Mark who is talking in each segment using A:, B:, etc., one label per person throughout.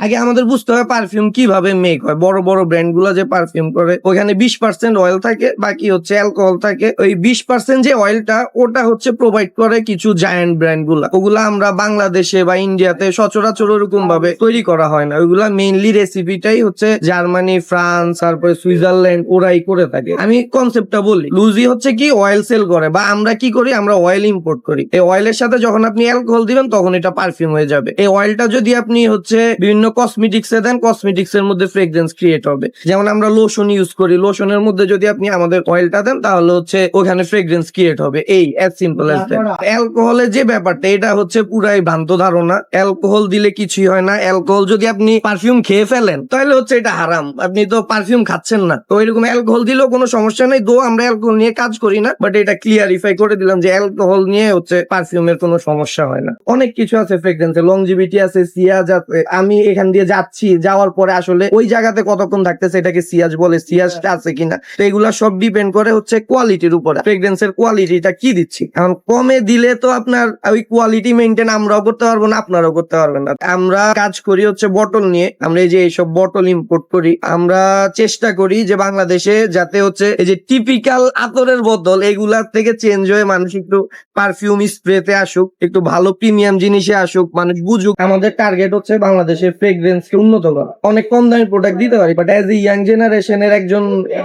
A: আগে আমাদের বুঝতে হবে পারফিউম কীভাবে মেক হয়। বড় বড় ব্র্যান্ডগুলো যে পারফিউম করে ওখানে বিশ পার্সেন্ট অয়েল থাকে, বাকি হচ্ছে অ্যালকোহল থাকে। ওই বিশ পার্সেন্ট যে অয়েলটা ওটা হচ্ছে প্রোভাইড করে কিছু জায়ান্ট ব্র্যান্ডগুলা ওগুলা আমরা বাংলাদেশে বা ইন্ডিয়াতে সচরাচর ওরকম ভাবে তৈরি করা হয় না। ওইগুলা মেইনলি রেসিপিটাই হচ্ছে জার্মানি, ফ্রান্স, তারপরে সুইজারল্যান্ড, ওরাই করে থাকে। আমি কনসেপ্টটা বলি। লুজি হচ্ছে কি অয়েল সেল করে। বা আমরা কি করি, আমরা অয়েল ইম্পোর্ট করি। এই অয়েলের সাথে যখন আপনি অ্যালকোহল দিবেন, তখন এটা পারফিউম হয়ে যাবে। এই অয়েলটা যদি আপনি হচ্ছে বিভিন্ন কসমেটিক্স এ দেন কসমেটিক্স এর মধ্যে ফ্রেগ্রেন্স ক্রিয়েট হবে। যেমন আমরা লোশন ইউজ করি লোশনের মধ্যে যদি আপনি আমাদের অয়েলটা দেন তাহলে হচ্ছে ওখানে ফ্রেগ্রেন্স ক্রিয়েট হবে। এই এজ সিম্পল এজ দ্যাট অ্যালকোহলের যে ব্যাপারটা এটা হচ্ছে পুরাই ভ্রান্ত ধারণা। অ্যালকোহল দিলে কিছুই হয় না। অ্যালকোহল যদি আপনি পারফিউম খেয়ে ফেলেন তাহলে হচ্ছে এটা হারাম। আপনি তো পারফিউম খাচ্ছেন না। তো এরকম অ্যালকোহল দিলেও কোনো সমস্যা নেই। দো আমরা অ্যালকোহল নিয়ে কাজ করি না বাট এটা ক্লিয়ারিফাই করে দিলাম যে অ্যালকোহল নিয়ে হচ্ছে পারফিউমের কোনো সমস্যা হয় না। অনেক কিছু আছে ফ্রেগ্রেন্সে লংজিভিটি আছে সিয়াজ আছে। আমি এখান দিয়ে যাচ্ছি যাওয়ার পরে আসলে ওই জায়গাতে কতক্ষণ থাকতেছে এটাকে সিয়াজ বলে সিয়াজটা আছে কিনা? তো এগুলা সব ডিপেন্ড করে হচ্ছে কোয়ালিটির উপরে। ফ্রেগ্রেন্সের কোয়ালিটিটা কি দিচ্ছি? এখন কমে দিলে তো আপনার ওই কোয়ালিটি মেনটেন আমরাও করতে পারব না আপনারাও করতে পারবেন না। আমরা কাজ করি হচ্ছে বটল নিয়ে। আমরা এই যে এইসব বটল ইম্পোর্ট করি আমরা চেষ্টা করি যে বাংলাদেশে যাতে হচ্ছে এই যে টিপিক্যাল আতরের বোতল এগুলার থেকে চেঞ্জ হয়ে মানুষ একটু পারফিউম স্প্রেতে আসুক একটু ভালো প্রিমিয়াম জিনিসে আসুক মানুষ বুঝুক। আমাদের টার্গেট হচ্ছে বাংলাদেশের ফ্রেগ্রেন্স কে উন্নত করা। অনেক কম দামি প্রোডাক্ট দিতে পারি বাট অ্যাজ এ ইয়াং জেনারেশনের একজন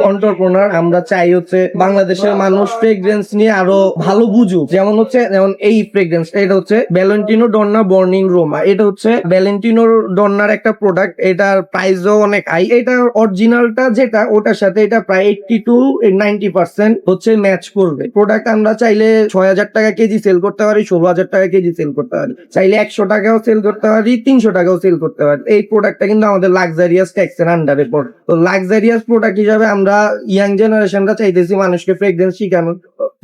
A: অন্টারপ্রনার আমরা চাই হচ্ছে বাংলাদেশের মানুষ ফ্রেগ্রেন্স নিয়ে আরও ভালো বুঝুক। যেমন হচ্ছে, যেমন এই ফ্রেগ্রেন্স এটা হচ্ছে ভ্যালেন্টিনো ডন্না বর্নিং রোমা এটা হচ্ছে ভ্যালেন্টিনো ডন্নার একটা প্রোডাক্ট এটার প্রাইসও অনেক হাই এটার অরিজিনালটা যেটা, ওটার সাথে এটা প্রায় এইটটি টু নাইনটি পার্সেন্ট হচ্ছে ম্যাচ করবে। প্রোডাক্ট আমরা চাইলে ছয় হাজার টাকা কেজি সেল করতে পারি, ষোলো হাজার টাকা কেজি সেল করতে পারি। চাইলে একশো টাকাও সেল করতে পারি, তিনশো টাকাও সেল করতে পারি। এই প্রোডাক্টটা কিন্তু আমাদের লাক্সারিয়াস ট্যাক্সের আন্ডারে পড়ে তো লাক্সারিয়াস প্রোডাক্ট হিসাবে আমরা ইয়াং জেনারেশনরা চাইতেছি মানুষকে ফ্রেগরেন্স শিখানো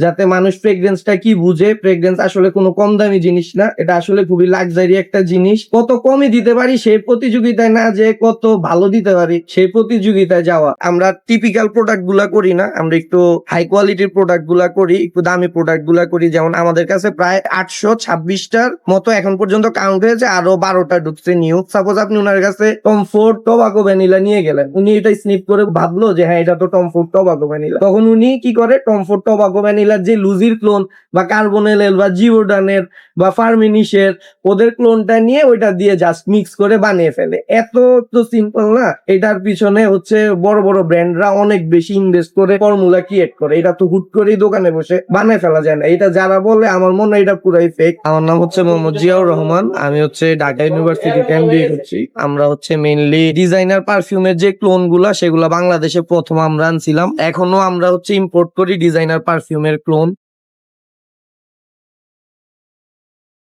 A: যাতে মানুষ ফ্রেগ্রেন্সটা কি বুঝে? ফ্রেগ্রেন্স আসলে কোনো কম দামি জিনিস না। এটা আসলে খুবই লাক্সারি একটা জিনিস। কত কমে দিতে পারি সেই প্রতিযোগিতায় না যে কত ভালো দিতে পারি সেই প্রতিযোগিতায় যাওয়া। আমরা টিপিক্যাল প্রোডাক্টগুলা করি না। আমরা একটু হাই কোয়ালিটির প্রোডাক্টগুলা করি, একটু দামি প্রোডাক্টগুলা করি। যেমন আমাদের কাছে প্রায় আটশো ছাব্বিশটার মতো এখন পর্যন্ত কাউন্ট হয়েছে, আরও বারোটা ঢুকছে নিউ সাপোজ আপনি ওনার কাছে কমফোর্ট টবাকো ভ্যানিলা নিয়ে গেলেন। উনি এটা স্নিপ করে ভাবলো যে হ্যাঁ এটা তো টমফোর্ট টবাকো ভ্যানিলা তখন উনি কি করে? টমফোর্ট টবাকো ভ্যানিলার যে লুজির ক্লোন বা কার্বনেলের বা জিওডানের বা ফার্মিনিশের ওদের ক্লোনটা নিয়ে ওইটা দিয়ে জাস্ট মিক্স করে বানিয়ে ফেলে। এত তো সিম্পল না। এটার পিছনে হচ্ছে বড় বড় ব্র্যান্ডরা অনেক বেশি ইনভেস্ট করে ফর্মুলা ক্রিয়েট করে। এটা তো হুট করেই দোকানে বসে বানিয়ে ফেলা যায় না। এটা যারা বলে, আমার মনে এটা পুরাই ফেক আমার নাম হচ্ছে মোহাম্মদ জিয়াউর রহমান। আমি হচ্ছে ঢাকা ইউনিভার্সিটিতে এমবিএ করছি। আমরা হচ্ছে মেইনলি ডিজাইনার পারফিউমের যে ক্লোনগুলা সেগুলা বাংলাদেশে প্রথম আমরা আনছিলাম। এখনও আমরা হচ্ছে ইম্পোর্ট করি ডিজাইনার পারফিউমের ক্লোন